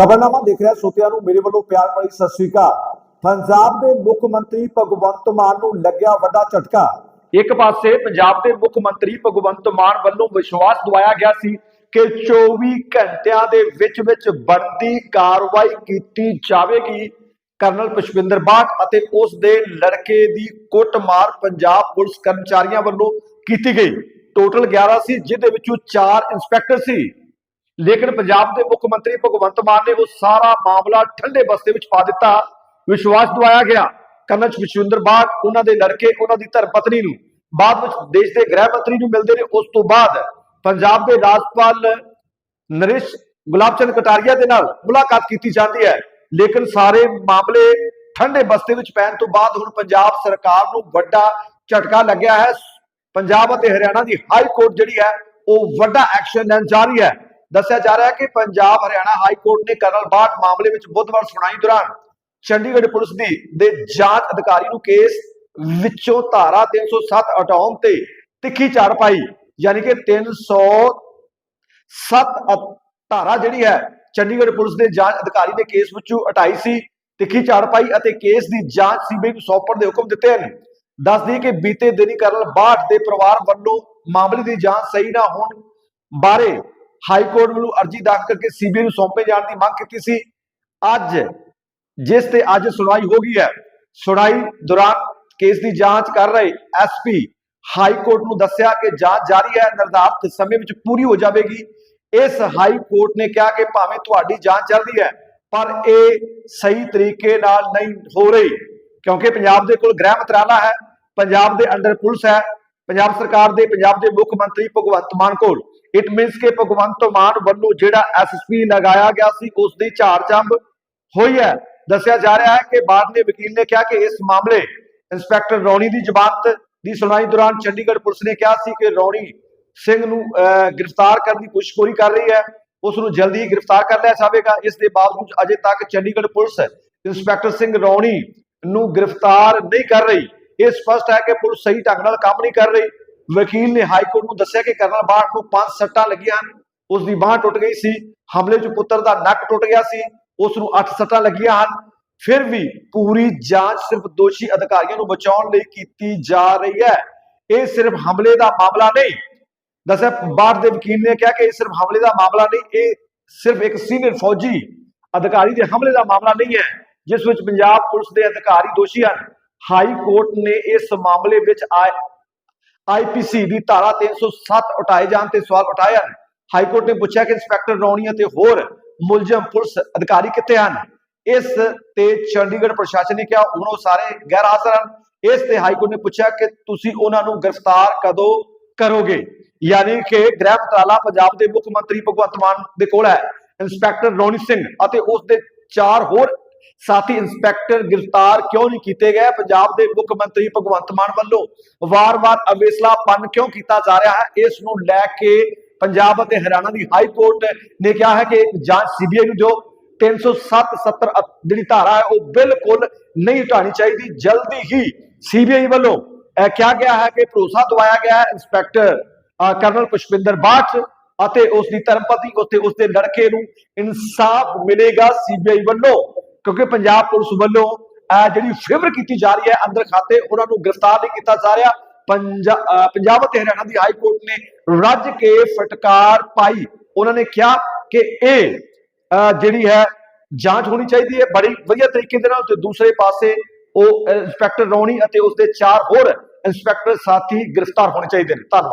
ਖਬਰਨਾਮਾ ਦੇਖ ਰਿਹਾ ਸੋਤਿਆਂ ਨੂੰ ਮੇਰੇ ਵੱਲੋਂ ਪਿਆਰ ਭਰੀ ਸਤਿ ਸ੍ਰੀ ਅਕਾਲ। ਪੰਜਾਬ ਦੇ ਮੁੱਖ ਮੰਤਰੀ ਭਗਵੰਤ ਮਾਨ ਨੂੰ ਲੱਗਿਆ ਵੱਡਾ ਝਟਕਾ। ਇੱਕ ਪਾਸੇ ਪੰਜਾਬ ਦੇ ਮੁੱਖ ਮੰਤਰੀ ਭਗਵੰਤ ਮਾਨ ਵੱਲੋਂ ਵਿਸ਼ਵਾਸ ਦਿਵਾਇਆ ਗਿਆ ਸੀ ਕਿ 24 ਘੰਟਿਆਂ ਦੇ ਵਿੱਚ ਵਿੱਚ ਬਣਦੀ ਕਾਰਵਾਈ ਕੀਤੀ ਜਾਵੇਗੀ। ਕਰਨਲ ਪੁਸ਼ਪਿੰਦਰ ਬਾਗ ਅਤੇ ਉਸ ਦੇ ਲੜਕੇ ਦੀ ਕੁੱਟਮਾਰ ਪੰਜਾਬ ਪੁਲਿਸ ਕਰਮਚਾਰੀਆਂ ਵੱਲੋਂ ਕੀਤੀ ਗਈ। ਟੋਟਲ 11 ਸੀ, ਜਿਹਦੇ ਵਿੱਚੋਂ 4 ਇੰਸਪੈਕਟਰ ਸੀ। ਲੇਕਿਨ ਪੰਜਾਬ ਦੇ ਮੁੱਖ ਮੰਤਰੀ ਭਗਵੰਤ ਮਾਨ ਨੇ ਉਹ ਸਾਰਾ ਮਾਮਲਾ ਠੰਡੇ ਬਸਤੇ ਵਿੱਚ ਪਾ ਦਿੱਤਾ। ਵਿਸ਼ਵਾਸ ਦਵਾਇਆ ਗਿਆ। ਕਰਨਲ ਵਿਸ਼ਵਿੰਦਰ ਬਾਗ, ਉਹਨਾਂ ਦੇ ਲੜਕੇ, ਉਹਨਾਂ ਦੀ ਧਰਮ ਪਤਨੀ ਨੂੰ। ਬਾਅਦ ਵਿੱਚ ਦੇਸ਼ ਦੇ ਗ੍ਰਹਿ ਮੰਤਰੀ ਨੂੰ ਮਿਲਦੇ ਨੇ। ਉਸ ਤੋਂ ਬਾਅਦ ਪੰਜਾਬ ਦੇ ਰਾਜਪਾਲ ਨਰਿਸ਼ ਗੁਲਾਬ ਚੰਦ ਕਟਾਰੀਆ ਦੇ ਨਾਲ ਮੁਲਾਕਾਤ ਕੀਤੀ ਜਾਂਦੀ ਹੈ। ਲੇਕਿਨ ਸਾਰੇ ਮਾਮਲੇ ਠੰਡੇ ਬਸਤੇ ਵਿੱਚ ਪੈਣ ਤੋਂ ਬਾਅਦ ਹੁਣ ਪੰਜਾਬ ਸਰਕਾਰ ਨੂੰ ਵੱਡਾ ਝਟਕਾ ਲੱਗਿਆ ਹੈ। ਪੰਜਾਬ ਅਤੇ ਹਰਿਆਣਾ ਦੀ ਹਾਈ ਕੋਰਟ ਜਿਹੜੀ ਹੈ, ਉਹ ਵੱਡਾ ਐਕਸ਼ਨ ਲੈਣ ਜਾ ਰਹੀ ਹੈ। ਦੱਸਿਆ ਜਾ ਰਿਹਾ ਹੈ ਕਿ ਪੰਜਾਬ, ਹਰਿਆਣਾ ਹਾਈ ਕੋਰਟ ਨੇ ਕਰਨਲ ਬਾਟ ਮਾਮਲੇ ਵਿੱਚ ਬੁੱਧਵਾਰ ਸੁਣਾਈ ਦੌਰਾਨ ਚੰਡੀਗੜ੍ਹ ਪੁਲਿਸ ਦੀ ਦੇ ਜਾਂਚ ਅਧਿਕਾਰੀ ਨੂੰ ਕੇਸ ਵਿੱਚੋਂ ਧਾਰਾ 307 ਹਟਾਉਣ ਤੇ ਤਿੱਖੀ ਝਾੜ ਪਾਈ। ਯਾਨੀ ਕਿ 307 ਧਾਰਾ ਜਿਹੜੀ ਹੈ, ਚੰਡੀਗੜ੍ਹ ਪੁਲਿਸ ਦੇ ਜਾਂਚ ਅਧਿਕਾਰੀ ਨੇ ਕੇਸ ਵਿੱਚੋਂ ਹਟਾਈ ਸੀ, ਤਿੱਖੀ ਝਾੜ ਪਾਈ ਅਤੇ ਕੇਸ ਦੀ ਜਾਂਚ ਸੀਬੀਆਈ ਨੂੰ ਸੌਂਪਣ ਦੇ ਹੁਕਮ ਦਿੱਤੇ ਹਨ। ਦੱਸ ਦਈਏ ਕਿ ਬੀਤੇ ਦਿਨੀ ਕਰਨਲ ਬਾਠ ਦੇ ਪਰਿਵਾਰ ਵੱਲੋਂ ਮਾਮਲੇ ਦੀ ਜਾਂਚ ਸਹੀ ਨਾ ਹੋਣ ਬਾਰੇ ਹਾਈ ਕੋਰਟ ਵੱਲੋਂ ਅਰਜੀ ਦਾਖਲ ਕਰਕੇ ਸੀਬੀਆਈ ਨੂੰ ਸੌਂਪੇ ਜਾਣ ਦੀ ਮੰਗ ਕੀਤੀ ਸੀ। ਅੱਜ ਜਿਸ ਤੇ ਅੱਜ ਸੁਣਵਾਈ ਹੋ ਗਈ ਹੈ ਸੁਣਾਈ ਦੌਰਾਨ ਕੇਸ ਦੀ ਜਾਂਚ ਕਰ ਰਹੇ ਐਸਪੀ ਹਾਈ ਕੋਰਟ ਨੂੰ ਦੱਸਿਆ ਕਿ ਜਾਂਚ ਜਾਰੀ ਹੈ, ਨਿਰਧਾਰਤ ਸਮੇਂ ਵਿੱਚ ਪੂਰੀ ਹੋ ਜਾਵੇਗੀ। ਇਸ ਹਾਈ ਕੋਰਟ ਨੇ ਕਿਹਾ ਕਿ ਭਾਵੇਂ ਤੁਹਾਡੀ ਜਾਂਚ ਚੱਲਦੀ ਹੈ, ਪਰ ਇਹ ਸਹੀ ਤਰੀਕੇ ਨਾਲ ਨਹੀਂ ਹੋ ਰਹੀ, ਕਿਉਂਕਿ ਪੰਜਾਬ ਦੇ ਕੋਲ ਗ੍ਰਹਿ ਮੰਤਰਾਲਾ ਹੈ, ਪੰਜਾਬ ਦੇ ਅੰਡਰ ਪੁਲਿਸ ਹੈ, ਪੰਜਾਬ ਸਰਕਾਰ ਦੇ, ਪੰਜਾਬ ਦੇ ਮੁੱਖ ਮੰਤਰੀ ਭਗਵੰਤ ਮਾਨ ਕੋਲ। ਇਟ ਮੀਨਸ ਕਿ ਭਗਵੰਤ ਮਾਨ ਵੱਲੋਂ ਜਿਹੜਾ ਐਸਐਸਪੀ ਲਗਾਇਆ ਗਿਆ ਸੀ ਉਸ ਦੀ ਝਾੜ ਹੋਈ ਹੈ। ਦੱਸਿਆ ਜਾ ਰਿਹਾ ਹੈ ਕਿ ਬਾਦ ਦੇ ਵਕੀਲ ਨੇ ਕਿਹਾ ਕਿ ਇਸ ਮਾਮਲੇ ਇੰਸਪੈਕਟਰ ਰੌਣੀ ਦੀ ਜ਼ਮਾਨਤ ਦੀ ਸੁਣਵਾਈ ਦੌਰਾਨ ਚੰਡੀਗੜ੍ਹ ਪੁਲਿਸ ਨੇ ਕਿਹਾ ਸੀ ਕਿ ਰੌਣੀ ਸਿੰਘ ਨੂੰ ਅਹ, ਗ੍ਰਿਫਤਾਰ ਕਰਨ ਦੀ ਕੋਸ਼ਿਸ਼ ਪੂਰੀ ਕਰ ਰਹੀ ਹੈ। ਉਸ ਨੂੰ ਜਲਦੀ ਗ੍ਰਿਫਤਾਰ ਕਰ ਲਿਆ ਜਾਵੇਗਾ। ਇਸ ਦੇ ਬਾਵਜੂਦ ਅਜੇ ਤੱਕ ਚੰਡੀਗੜ੍ਹ ਪੁਲਿਸ ਇੰਸਪੈਕਟਰ ਸਿੰਘ ਰੌਣੀ ਨੂੰ ਗ੍ਰਿਫਤਾਰ ਨਹੀਂ ਕਰ ਰਹੀ। ਇਹ ਸਪਸ਼ਟ ਹੈ ਕਿ ਪੁਲਿਸ ਸਹੀ ਢੰਗ ਨਾਲ ਕੰਮ ਨਹੀਂ ਕਰ ਰਹੀ। ਵਕੀਲ ਨੇ ਹਾਈ ਕੋਰਟ ਨੂੰ ਦੱਸਿਆ ਕਿ ਕਰਨਲ ਬਾਠ ਨੂੰ ਪੰਜ ਸੱਟਾਂ ਲੱਗੀਆਂ ਹਨ। ਉਸ ਦੀ ਬਾਹ ਟੁੱਟ ਗਈ ਸੀ, ਹਮਲੇ 'ਚ ਪੁੱਤਰ ਦਾ ਨੱਕ ਟੁੱਟ ਗਿਆ ਸੀ, ਉਸ ਨੂੰ 8 ਸੱਟਾਂ ਲੱਗੀਆਂ ਹਨ। ਫਿਰ ਵੀ ਪੂਰੀ ਜਾਂਚ ਸਿਰਫ ਦੋਸ਼ੀ ਅਧਿਕਾਰੀਆਂ ਨੂੰ ਬਚਾਉਣ ਲਈ ਕੀਤੀ ਜਾ ਰਹੀ ਹੈ। ਇਹ ਸਿਰਫ ਹਮਲੇ ਦਾ ਮਾਮਲਾ ਨਹੀਂ। ਦੱਸਿਆ, ਬਾਠ ਦੇ ਵਕੀਲ ਨੇ ਕਿਹਾ ਕਿ ਇਹ ਸਿਰਫ ਹਮਲੇ ਦਾ ਮਾਮਲਾ ਨਹੀਂ, ਇਹ ਸਿਰਫ ਇੱਕ ਸੀਨੀਅਰ ਫੌਜੀ ਅਧਿਕਾਰੀ ਦੇ ਹਮਲੇ ਦਾ ਮਾਮਲਾ ਨਹੀਂ ਹੈ, ਜਿਸ ਵਿੱਚ ਪੰਜਾਬ ਪੁਲਿਸ ਦੇ ਅਧਿਕਾਰੀ ਦੋਸ਼ੀ ਹਨ। ਹਾਈ ਕੋਰਟ ਨੇ ਇਸ ਮਾਮਲੇ ਵਿੱਚ ਆਏ ਆਈਪੀਸੀ ਦੀ ਧਾਰਾ 307 ਉਟਾਏ ਜਾਣ ਤੇ ਸਵਾਲ ਉਠਾਏ ਹਨ। ਹਾਈ ਕੋਰਟ ਨੇ ਪੁੱਛਿਆ ਕਿ ਇੰਸਪੈਕਟਰ ਰੌਣੀ ਅਤੇ ਹੋਰ ਮੁਲਜ਼ਮ ਪੁਲਿਸ ਅਧਿਕਾਰੀ ਕਿੱਥੇ ਹਨ? ਇਸ ਤੇ ਚੰਡੀਗੜ੍ਹ ਪ੍ਰਸ਼ਾਸਨ ਨੇ ਕਿਹਾ, ਹੁਣ ਉਹ ਸਾਰੇ ਗੈਰ ਹਾਜ਼ਰ ਹਨ। ਇਸ ਤੇ ਹਾਈ ਕੋਰਟ ਨੇ ਪੁੱਛਿਆ ਕਿ ਤੁਸੀਂ ਉਹਨਾਂ ਨੂੰ ਗ੍ਰਿਫਤਾਰ ਕਦੋਂ ਕਰੋਗੇ? ਯਾਨੀ ਕਿ ਗ੍ਰਹਿ ਮੰਤਰਾਲਾ ਪੰਜਾਬ ਦੇ ਮੁੱਖ ਮੰਤਰੀ ਭਗਵੰਤ ਮਾਨ ਦੇ ਕੋਲ ਹੈ। ਇੰਸਪੈਕਟਰ ਰੌਣੀ ਸਿੰਘ ਅਤੇ ਉਸ ਦੇ ਚਾਰ ਹੋਰ ਸਾਥੀ ਇੰਸਪੈਕਟਰ ਗ੍ਰਿਫਤਾਰ ਕਿਉਂ ਨਹੀਂ ਕੀਤੇ ਗਏ? ਪੰਜਾਬ ਦੇ ਮੁੱਖ ਮੰਤਰੀ ਭਗਵੰਤ ਮਾਨ ਵੱਲੋਂ ਵਾਰ-ਵਾਰ ਅਵੇਸਲਾਪਨ ਕਿਉਂ ਕੀਤਾ ਜਾ ਰਿਹਾ ਹੈ? ਇਸ ਨੂੰ ਲੈ ਕੇ ਪੰਜਾਬ ਅਤੇ ਹਰਿਆਣਾ ਦੀ ਹਾਈ ਕੋਰਟ ਨੇ ਕਿਹਾ ਹੈ ਕਿ ਜਾਂਚ ਸੀਬੀਆਈ ਨੂੰ ਦਿਓ। 307 70 ਅ- ਜਿਹੜੀ ਧਾਰਾ ਹੈ, ਉਹ ਬਿਲਕੁਲ ਨਹੀਂ ਹਟਾਣੀ ਚਾਹੀਦੀ। ਜਲਦੀ ਹੀ ਸੀਬੀਆਈ ਵੱਲੋਂ ਇਹ ਕਿਹਾ ਗਿਆ ਹੈ ਕਿ ਭਰੋਸਾ ਦਵਾਇਆ ਗਿਆ ਹੈ ਇੰਸਪੈਕਟਰ ਕਰਨਲ ਪੁਸ਼ਪਿੰਦਰ ਬਾਠ ਅਤੇ ਉਸ ਦੀ ਧਰਮਪਤੀ ਉੱਤੇ ਉਸ ਦੇ ਲੜਕੇ ਨੂੰ ਇਨਸਾਫ ਮਿਲੇਗਾ। ਸੀਬੀਆਈ ਵੱਲੋਂ ਕਿਉਂਕਿ ਪੰਜਾਬ ਪੁਲਿਸ ਵੱਲੋਂ ਇਹ ਜਿਹੜੀ ਫੇਵਰ ਕੀਤੀ ਜਾ ਰਹੀ ਹੈ ਅੰਦਰ ਖਾਤੇ, ਉਹਨਾਂ ਨੂੰ ਗ੍ਰਿਫਤਾਰ ਨਹੀਂ ਕੀਤਾ ਜਾ ਰਿਹਾ। ਪੰਜਾਬ ਅਤੇ ਹਰਿਆਣਾ ਦੀ ਹਾਈ ਕੋਰਟ ਨੇ ਰੱਜ ਕੇ ਫਟਕਾਰ ਪਾਈ। ਉਹਨਾਂ ਨੇ ਕਿਹਾ ਕਿ ਇਹ ਜਿਹੜੀ ਹੈ, ਜਾਂਚ ਹੋਣੀ ਚਾਹੀਦੀ ਹੈ। ਬੜੀ ਵਧੀਆ ਤਰੀਕੇ ਦੇ ਨਾਲ ਤੇ ਦੂਸਰੇ ਪਾਸੇ ਉਹ ਇੰਸਪੈਕਟਰ ਰੌਣੀ ਅਤੇ ਉਸ ਦੇ ਚਾਰ ਹੋਰ ਇੰਸਪੈਕਟਰ ਸਾਥੀ ਗ੍ਰਿਫਤਾਰ ਹੋਣੇ ਚਾਹੀਦੇ ਨੇ। ਧੰਨਵਾਦ।